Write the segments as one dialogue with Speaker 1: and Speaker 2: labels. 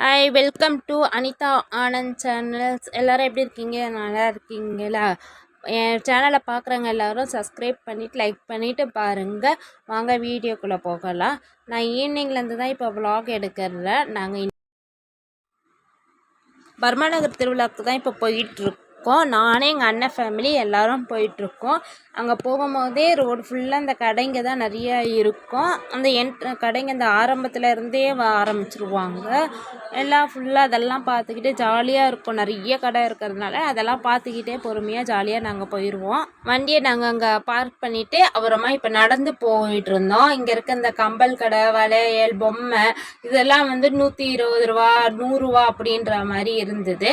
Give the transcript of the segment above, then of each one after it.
Speaker 1: hi welcome to Anitha Anand channels எல்லோரும் எப்படி இருக்கீங்க நல்லா இருக்கீங்களா என் சேனலை பார்க்குறவங்க எல்லோரும் சப்ஸ்கிரைப் பண்ணிவிட்டு லைக் பண்ணிவிட்டு பாருங்கள் வாங்க வீடியோக்குள்ளே போகலாம் நான் ஈவினிங்லேருந்து தான் இப்போ வ்ளாக் எடுக்கிறேன் நாங்கள் பர்மாநகர் திருவிழாவுக்கு தான் இப்போ போயிட்டுருக்கோம் இருக்கோம் நானே எங்கள் அண்ணன் ஃபேமிலி எல்லோரும் போயிட்டுருக்கோம் அங்கே போகும்போதே ரோடு ஃபுல்லாக அந்த கடைங்க தான் நிறையா இருக்கும் அந்த என் கடைங்க அந்த ஆரம்பத்தில் இருந்தே ஆரம்பிச்சிருவாங்க எல்லாம் ஃபுல்லாக அதெல்லாம் பார்த்துக்கிட்டே ஜாலியாக இருக்கும் நிறைய கடை இருக்கிறதுனால அதெல்லாம் பார்த்துக்கிட்டே பொறுமையாக ஜாலியாக நாங்கள் போயிடுவோம் வண்டியை நாங்கள் அங்கே பார்க் பண்ணிவிட்டு அப்புறமா இப்போ நடந்து போயிட்டு இருந்தோம் இங்கே இருக்க இந்த கம்பல் கடை வளையல் பொம்மை இதெல்லாம் வந்து நூற்றி இருபது ரூபா நூறுரூவா அப்படின்ற மாதிரி இருந்தது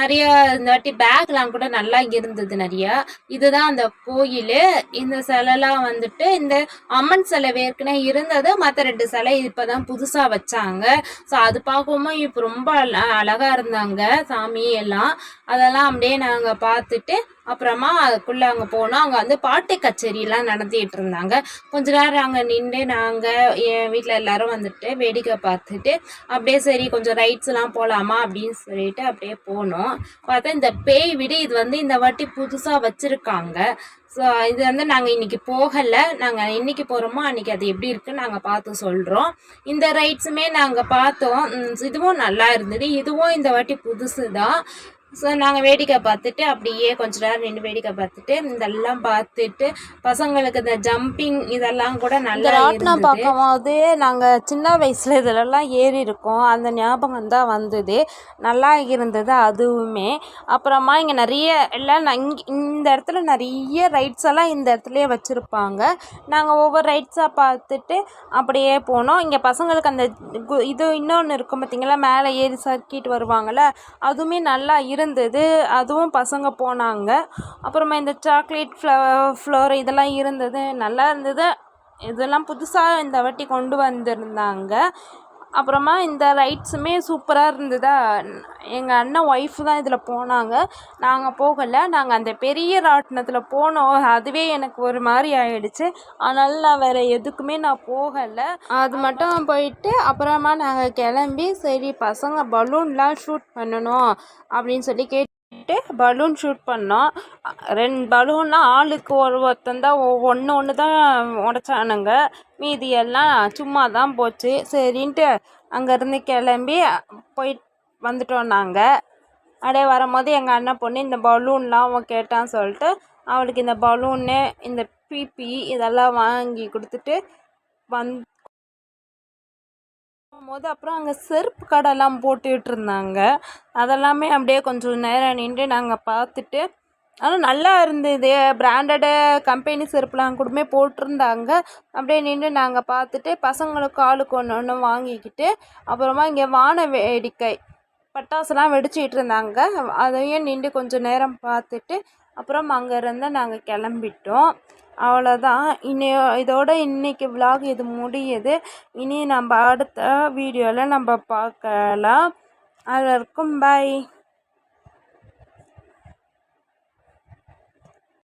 Speaker 1: நிறைய இந்த வாட்டி பேக் பார்க்கலாம் கூட நல்லா இருந்தது நிறையா இதுதான் அந்த கோயில் இந்த சிலைலாம் வந்துட்டு இந்த அம்மன் சிலை ஏற்கனவே இருந்தது மற்ற ரெண்டு சிலை இப்போதான் புதுசாக வச்சாங்க ஸோ அது பார்க்கவும் இப்போ ரொம்ப அழகாக இருந்தாங்க சாமி எல்லாம் அதெல்லாம் அப்படியே நாங்கள் பார்த்துட்டு அப்புறமா அதுக்குள்ளே அங்கே போனோம் அங்கே வந்து பாட்டு எல்லாம் நடத்திட்டு இருந்தாங்க கொஞ்ச நேரம் அங்கே நின்று நாங்கள் என் வீட்டில் எல்லாரும் வந்துட்டு வேடிக்கை பார்த்துட்டு அப்படியே சரி கொஞ்சம் எல்லாம் போகலாமா அப்படின்னு சொல்லிட்டு அப்படியே போனோம் பார்த்தா இந்த பேய் விட இது வந்து இந்த வாட்டி புதுசாக வச்சுருக்காங்க ஸோ இது வந்து நாங்கள் இன்றைக்கி போகலை நாங்கள் இன்றைக்கி போகிறோமோ அன்றைக்கி அது எப்படி இருக்குன்னு நாங்கள் பார்த்து சொல்கிறோம் இந்த ரைட்ஸுமே நாங்கள் பார்த்தோம் இதுவும் நல்லா இருந்தது இதுவும் இந்த வாட்டி புதுசு தான் ஸோ நாங்கள் வேடிக்கை பார்த்துட்டு அப்படியே கொஞ்ச நேரம் நின்று வேடிக்கை பார்த்துட்டு இதெல்லாம் பார்த்துட்டு பசங்களுக்கு இந்த ஜம்பிங் இதெல்லாம் கூட
Speaker 2: நல்லா ராட்னா பார்க்கும்போது நாங்கள் சின்ன வயசில் இதிலெல்லாம் ஏறி இருக்கோம் அந்த ஞாபகம் தான் வந்தது நல்லா இருந்தது அதுவுமே அப்புறமா இங்கே நிறைய எல்லாம் இங்கே இந்த இடத்துல நிறைய ரைட்ஸ் எல்லாம் இந்த இடத்துலையே வச்சுருப்பாங்க நாங்கள் ஒவ்வொரு ரைட்ஸாக பார்த்துட்டு அப்படியே போனோம் இங்கே பசங்களுக்கு அந்த இது இன்னொன்று இருக்கும் பார்த்தீங்களா மேலே ஏறி சர்க்கிட் வருவாங்கள்ல அதுவுமே நல்லா இரு இருந்தது அதுவும் பசங்க போனாங்க அப்புறமா இந்த சாக்லேட் ஃப்ளவர் ஃப்ளோர் இதெல்லாம் இருந்தது நல்லா இருந்தது இதெல்லாம் புதுசாக இந்த வாட்டி கொண்டு வந்திருந்தாங்க அப்புறமா இந்த ரைட்ஸுமே சூப்பராக இருந்ததா எங்கள் அண்ணன் ஒய்ஃப் தான் இதில் போனாங்க நாங்கள் போகலை நாங்கள் அந்த பெரிய ராட்டினத்தில் போனோம் அதுவே எனக்கு ஒரு மாதிரி ஆயிடுச்சு அதனால் நான் வேறு எதுக்குமே நான் போகலை அது மட்டும் போயிட்டு அப்புறமா நாங்கள் கிளம்பி சரி பசங்க பலூன்லாம் ஷூட் பண்ணணும் அப்படின்னு சொல்லி கேட்டு போயிட்டு பலூன் ஷூட் பண்ணோம் ரெண்டு பலூன்னா ஆளுக்கு ஒரு ஒருத்தன் தான் ஒன்று ஒன்று தான் உடச்சானுங்க மீதி எல்லாம் சும்மா தான் போச்சு சரின்ட்டு அங்கேருந்து கிளம்பி போயிட்டு வந்துட்டோம் நாங்கள் அப்படியே வரும்போது எங்கள் அண்ணன் பொண்ணு இந்த பலூன்லாம் அவன் கேட்டான்னு சொல்லிட்டு அவளுக்கு இந்த பலூன்னு இந்த பிபி இதெல்லாம் வாங்கி கொடுத்துட்டு வந் போகும்போது அப்புறம் அங்கே செருப்பு கடைலாம் போட்டுக்கிட்டு இருந்தாங்க அதெல்லாமே அப்படியே கொஞ்சம் நேரம் நின்று நாங்கள் பார்த்துட்டு ஆனால் நல்லா இருந்தது பிராண்டடு கம்பெனி செருப்புலாம் கூடமே போட்டிருந்தாங்க அப்படியே நின்று நாங்கள் பார்த்துட்டு பசங்களுக்கு ஆளுக்கு ஒன்று ஒன்று வாங்கிக்கிட்டு அப்புறமா இங்கே வான வேடிக்கை பட்டாசுலாம் வெடிச்சிக்கிட்டு இருந்தாங்க அதையும் நின்று கொஞ்சம் நேரம் பார்த்துட்டு அப்புறம் அங்கேருந்து நாங்கள் கிளம்பிட்டோம் அவ்வளோதான் இனி இதோட இன்னைக்கு விலாக் இது முடியுது இனி நம்ம அடுத்த வீடியோவில் நம்ம பார்க்கலாம் அது வரைக்கும் பாய்